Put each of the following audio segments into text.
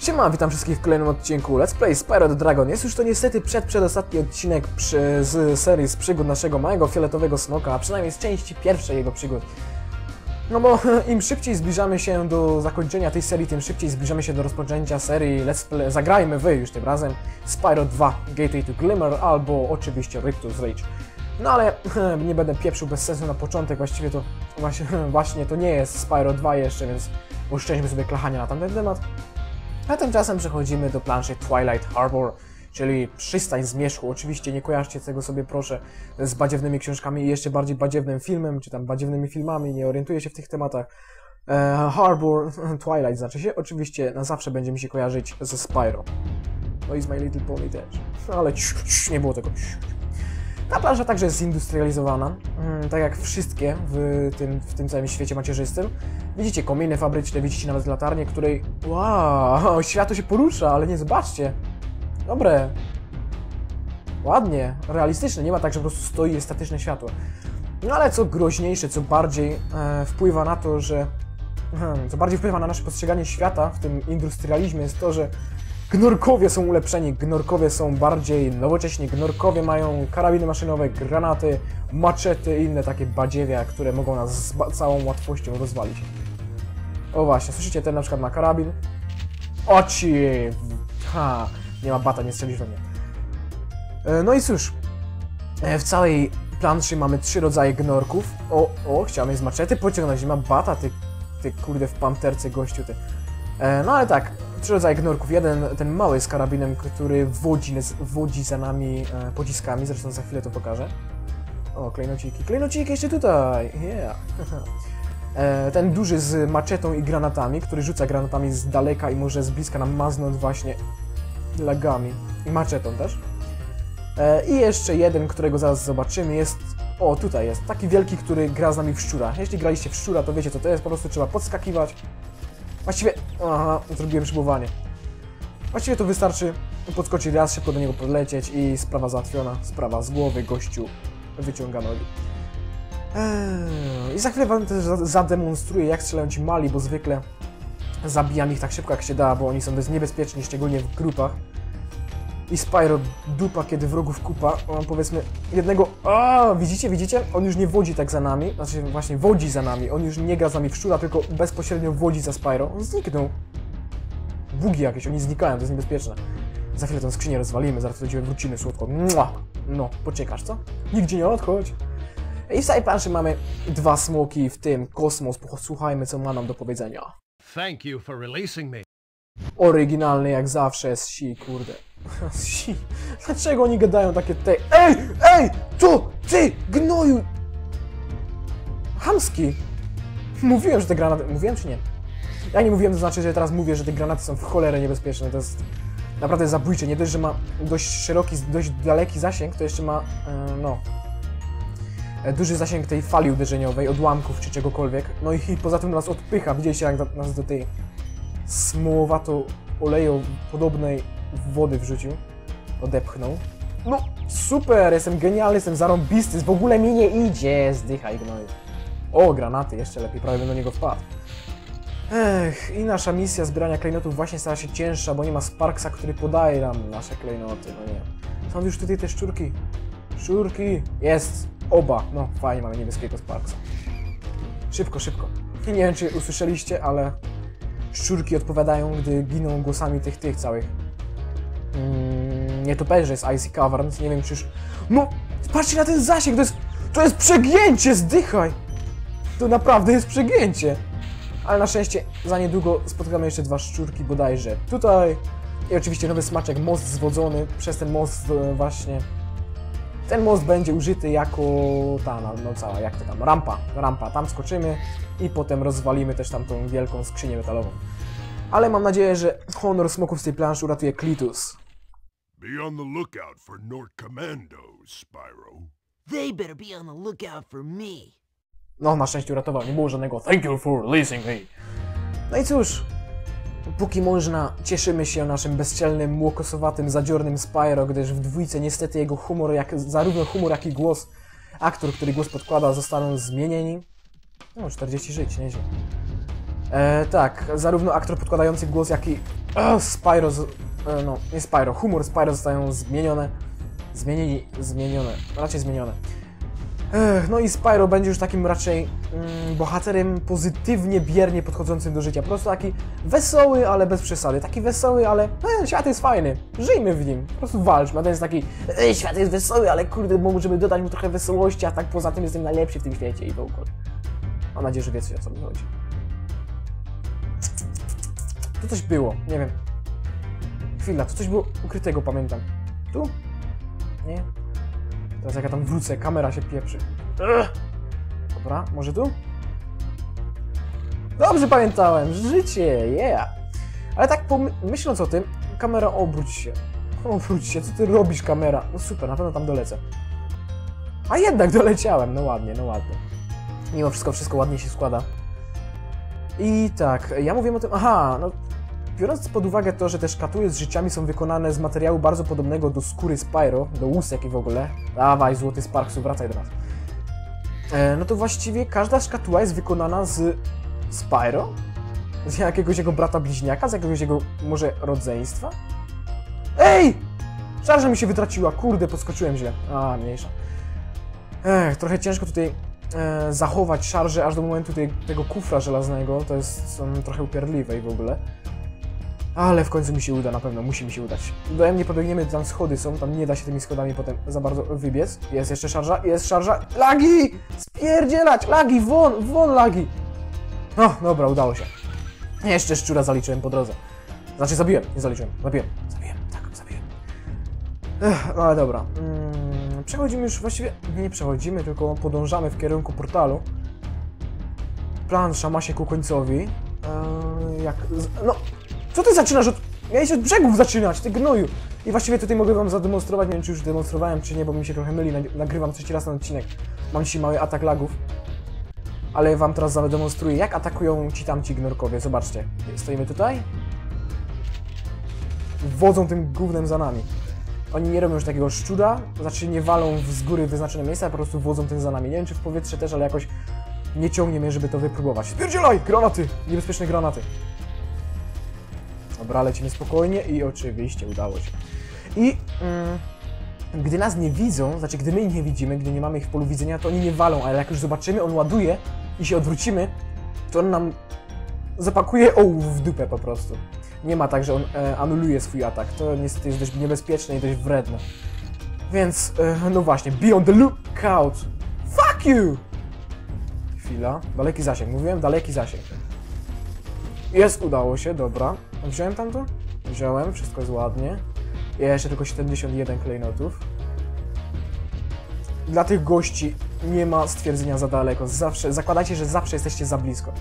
Siema, witam wszystkich w kolejnym odcinku Let's Play Spyro the Dragon. Jest już to niestety przed, przedostatni odcinek przy, z serii z przygód naszego małego fioletowego smoka, a przynajmniej z części pierwszej jego przygód. No bo im szybciej zbliżamy się do zakończenia tej serii, tym szybciej zbliżamy się do rozpoczęcia serii Let's Play, zagrajmy wy już tym razem, Spyro 2, Gateway to Glimmer albo oczywiście Rictus Rage. No ale nie będę pieprzył bez sensu na początek, właściwie to właśnie, właśnie to nie jest Spyro 2 jeszcze, więc uszczęśmy sobie klachania na tamten temat. A tymczasem przechodzimy do planszy Twilight Harbor, czyli przystań zmierzchu. Oczywiście nie kojarzcie tego sobie proszę z badziewnymi książkami i jeszcze bardziej badziewnym filmem, czy tam badziewnymi filmami, nie orientuję się w tych tematach. E, Harbor, Twilight znaczy się, oczywiście na zawsze będzie mi się kojarzyć ze Spyro. No i z My Little Pony też. Ale ciu, ciu, nie było tego. Ciu. Ta plaża także jest zindustrializowana, mm, tak jak wszystkie w tym, w tym całym świecie macierzystym. Widzicie kominy fabryczne, widzicie nawet latarnię, której... Wow, światło się porusza, ale nie zobaczcie. Dobre. Ładnie, realistyczne, nie ma tak, że po prostu stoi jest statyczne światło. No ale co groźniejsze, co bardziej e, wpływa na to, że... Hmm, co bardziej wpływa na nasze postrzeganie świata w tym industrializmie jest to, że Gnorkowie są ulepszeni, gnorkowie są bardziej nowocześni, gnorkowie mają karabiny maszynowe, granaty, maczety i inne takie badziewia, które mogą nas z całą łatwością rozwalić. O właśnie, słyszycie, ten na przykład ma karabin. Oci! Ha! Nie ma bata, nie strzelisz we mnie. E, no i cóż, e, w całej planszy mamy trzy rodzaje gnorków. O, o, chciałem z maczety pociągnąć, nie ma bata, ty, ty kurde w panterce gościu, ty. E, no ale tak, trzy rodzaje gnorków. Jeden, ten mały z karabinem, który wodzi, wodzi za nami e, pociskami, zresztą za chwilę to pokażę. O, klejnociki. Klejnociki jeszcze tutaj! Yeah! e, ten duży z maczetą i granatami, który rzuca granatami z daleka i może z bliska nam maznąć właśnie lagami. I maczetą też. E, I jeszcze jeden, którego zaraz zobaczymy, jest... O, tutaj jest. Taki wielki, który gra z nami w szczura. Jeśli graliście w szczura, to wiecie co to jest. Po prostu trzeba podskakiwać Właściwie... Aha, zrobiłem szybowanie. Właściwie to wystarczy podskoczyć raz, szybko do niego podlecieć i sprawa załatwiona. Sprawa z głowy, gościu wyciąga nogi. Eee, I za chwilę wam też zademonstruję, jak strzelają ci mali, bo zwykle zabijam ich tak szybko, jak się da, bo oni są niebezpieczni, szczególnie w grupach i Spyro dupa, kiedy wrogów kupa. On powiedzmy jednego... A, widzicie, widzicie? On już nie wodzi tak za nami, znaczy właśnie wodzi za nami. On już nie gra z nami w szczura, tylko bezpośrednio wodzi za Spyro. On zniknął. Bugi jakieś, oni znikają, to jest niebezpieczne. Za chwilę tę skrzynię rozwalimy, zaraz do ciebie wrócimy słodko. Mua! No, poczekasz, co? Nigdzie nie odchodź. I w całej planszy mamy dwa smoki, w tym kosmos. Posłuchajmy, co ma nam do powiedzenia. Thank you for releasing me. Oryginalny jak zawsze si, kurde. Dlaczego oni gadają takie te... Ej! Ej! To! Ty! Gnoju! Hamski! Mówiłem, że te granaty... Mówiłem czy nie? Ja nie mówiłem, to znaczy, że teraz mówię, że te granaty są w cholerę niebezpieczne. To jest naprawdę zabójcze. Nie dość, że ma dość szeroki, dość daleki zasięg, to jeszcze ma, yy, no, e, duży zasięg tej fali uderzeniowej, odłamków czy czegokolwiek. No i poza tym nas odpycha. Widzieliście, jak nas do tej smołowato oleju podobnej wody wrzucił. Odepchnął. No, super, jestem genialny, jestem zarąbisty, w ogóle mi nie idzie, zdychaj gnoju. O, granaty, jeszcze lepiej, prawie bym do niego wpadł. Ech, i nasza misja zbierania klejnotów właśnie stała się cięższa, bo nie ma Sparksa, który podaje nam nasze klejnoty, no nie. Są już tutaj te szczurki. Szczurki! Jest! Oba! No, fajnie, mamy niebieskiego Sparksa. Szybko, szybko. Nie wiem, czy usłyszeliście, ale szczurki odpowiadają, gdy giną głosami tych, tych całych mm, nietoperzy z Icy Caverns, nie wiem czy już... No, patrzcie na ten zasięg, to jest, to jest przegięcie, zdychaj! To naprawdę jest przegięcie! Ale na szczęście za niedługo spotkamy jeszcze dwa szczurki bodajże tutaj. I oczywiście nowy smaczek, most zwodzony przez ten most e, właśnie. Ten most będzie użyty jako ta, no, no cała, jak to tam, rampa, rampa. Tam skoczymy i potem rozwalimy też tam tą wielką skrzynię metalową. Ale mam nadzieję, że honor smoków z tej planszy uratuje Klitus. Be on the lookout for Nort Commandos, Spyro. They better be on the lookout for me. No, na szczęście uratował, nie było żadnego thank you for releasing me. No i cóż, póki można, cieszymy się naszym bezczelnym, młokosowatym, zadziornym Spyro, gdyż w dwójce niestety jego humor, jak, zarówno humor, jak i głos, aktor, który głos podkłada, zostaną zmienieni. No, 40 żyć, nieźle. E, tak, zarówno aktor podkładający głos, jak i e, Spyro, z, no nie Spyro, humor Spyro zostają zmienione. Zmienieni, zmienione, raczej zmienione. No i Spyro będzie już takim raczej mm, bohaterem pozytywnie, biernie podchodzącym do życia. Po prostu taki wesoły, ale bez przesady. Taki wesoły, ale e, świat jest fajny. Żyjmy w nim. Po prostu walczmy. A ten jest taki, e, świat jest wesoły, ale kurde, możemy dodać mu trochę wesołości, a tak poza tym jestem najlepszy w tym świecie i w ogóle. Mam nadzieję, że wiecie o co mi chodzi. Tu coś było, nie wiem. Chwila, tu coś było ukrytego, pamiętam. Tu? Nie? Teraz jak ja tam wrócę, kamera się pieprzy. Ugh. Dobra, może tu? Dobrze pamiętałem, życie, yeah! Ale tak myśląc o tym, kamera obróć się. Obróć się, co ty robisz kamera? No super, na pewno tam dolecę. A jednak doleciałem, no ładnie, no ładnie. Mimo wszystko, wszystko ładnie się składa. I tak, ja mówiłem o tym, aha, no biorąc pod uwagę to, że te szkatuły z życiami są wykonane z materiału bardzo podobnego do skóry Spyro, do łusek i w ogóle, dawaj złoty Sparksu, wracaj do nas. E, no to właściwie każda szkatuła jest wykonana z Spyro? Z jakiegoś jego brata bliźniaka, z jakiegoś jego może rodzeństwa? Ej! Szarża mi się wytraciła, kurde, podskoczyłem źle. A, mniejsza. Ech, trochę ciężko tutaj e, zachować szarżę aż do momentu tej, tego kufra żelaznego, to jest um, trochę upierdliwe i w ogóle. Ale w końcu mi się uda, na pewno, musi mi się udać. Do mnie pobiegniemy, tam schody są, tam nie da się tymi schodami potem za bardzo wybiec. Jest jeszcze szarża, jest szarża. Lagi! Spierdzielać! Lagi, won, won lagi! No, dobra, udało się. Jeszcze szczura zaliczyłem po drodze. Znaczy zabiłem, nie zaliczyłem, zabiłem. Zabiłem, tak, zabiłem. Ech, ale dobra. Mm, przechodzimy już właściwie, nie przechodzimy, tylko podążamy w kierunku portalu. Plansza ma się ku końcowi. Eee, jak... z- No, co ty zaczynasz od... Miałeś od brzegów zaczynać, ty gnoju! I właściwie tutaj mogę wam zademonstrować, nie wiem czy już demonstrowałem, czy nie, bo mi się trochę myli, nag- nagrywam trzeci raz ten odcinek. Mam dzisiaj mały atak lagów. Ale wam teraz zademonstruję, jak atakują ci tamci gnorkowie. Zobaczcie, stoimy tutaj. Wodzą tym gównem za nami. Oni nie robią już takiego szczura, to znaczy nie walą z góry wyznaczone miejsca, po prostu wodzą tym za nami. Nie wiem czy w powietrze też, ale jakoś nie ciągnie mnie, żeby to wypróbować. Spierdzielaj! Granaty! Niebezpieczne granaty. Dobra, lecimy spokojnie i oczywiście udało się. I mm, gdy nas nie widzą, znaczy gdy my ich nie widzimy, gdy nie mamy ich w polu widzenia, to oni nie walą, ale jak już zobaczymy, on ładuje i się odwrócimy, to on nam zapakuje ołów w dupę po prostu. Nie ma tak, że on e, anuluje swój atak. To niestety jest dość niebezpieczne i dość wredne. Więc, e, no właśnie, be on the lookout! Fuck you! Chwila, daleki zasięg. Mówiłem daleki zasięg. Jest, udało się, dobra. Wziąłem tamto? Wziąłem, wszystko jest ładnie. Jeszcze tylko 71 klejnotów. Dla tych gości nie ma stwierdzenia za daleko. Zawsze, zakładajcie, że zawsze jesteście za blisko.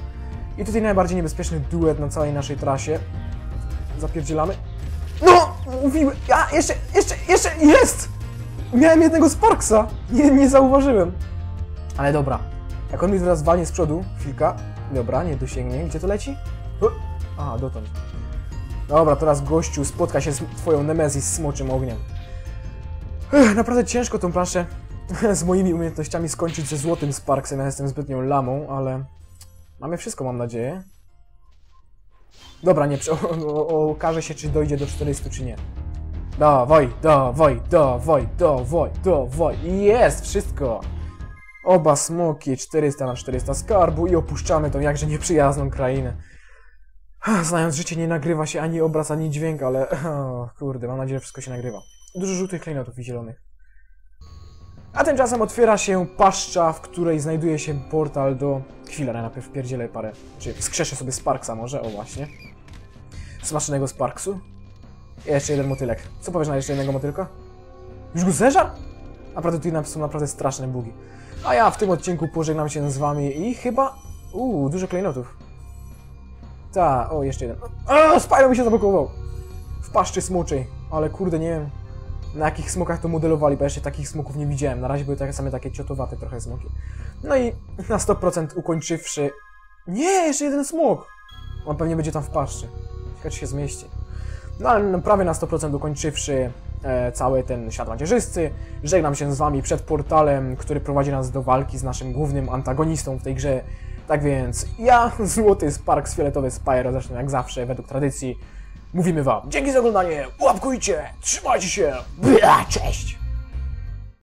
I tutaj najbardziej niebezpieczny duet na całej naszej trasie. Zapierdzielamy. No! Mówiłem! Ja! Jeszcze! Jeszcze! Jeszcze! Jest! Miałem jednego Sparksa! Nie, nie zauważyłem. Ale dobra. Jak on mi teraz walnie z przodu, chwilka. Dobra, nie dosięgnie. Gdzie to leci? Aha, dotąd. Dobra, teraz gościu spotka się z twoją Nemezis smoczym ogniem. Ech, naprawdę ciężko tą planszę z moimi umiejętnościami skończyć ze złotym Sparksem. Ja jestem zbytnią lamą, ale mamy wszystko, mam nadzieję. Dobra, nie, okaże się, czy dojdzie do 400, czy nie. Dawaj, dawaj, dawaj, dawaj, dawaj. Jest, wszystko. Oba smoki, 400 na 400 skarbu i opuszczamy tą jakże nieprzyjazną krainę. Znając życie, nie nagrywa się ani obraz, ani dźwięk, ale o, kurde, mam nadzieję, że wszystko się nagrywa. Dużo żółtych klejnotów i zielonych. A tymczasem otwiera się paszcza, w której znajduje się portal do... Chwila, ja najpierw pierdzielę parę... Czy wskrzeszę sobie Sparksa może, o właśnie. Smacznego Sparksu. I jeszcze jeden motylek. Co powiesz na jeszcze jednego motylka? Już go zeżar? Naprawdę tutaj są naprawdę straszne bugi. A ja w tym odcinku pożegnam się z wami i chyba... Uuu, dużo klejnotów. Ta, o, jeszcze jeden. A, Spyro mi się zablokował! W paszczy smoczej. Ale kurde, nie wiem na jakich smokach to modelowali, bo jeszcze takich smoków nie widziałem. Na razie były takie same takie ciotowate trochę smoki. No i na 100% ukończywszy... Nie, jeszcze jeden smok! On pewnie będzie tam w paszczy. Ciekawe, czy się zmieści. No ale no, prawie na 100% ukończywszy e, cały ten świat macierzysty, żegnam się z wami przed portalem, który prowadzi nas do walki z naszym głównym antagonistą w tej grze, Tak więc ja, Złoty Sparks, Fioletowy Spyro, zresztą jak zawsze, według tradycji, mówimy wam dzięki za oglądanie, łapkujcie, trzymajcie się, Bla, cześć!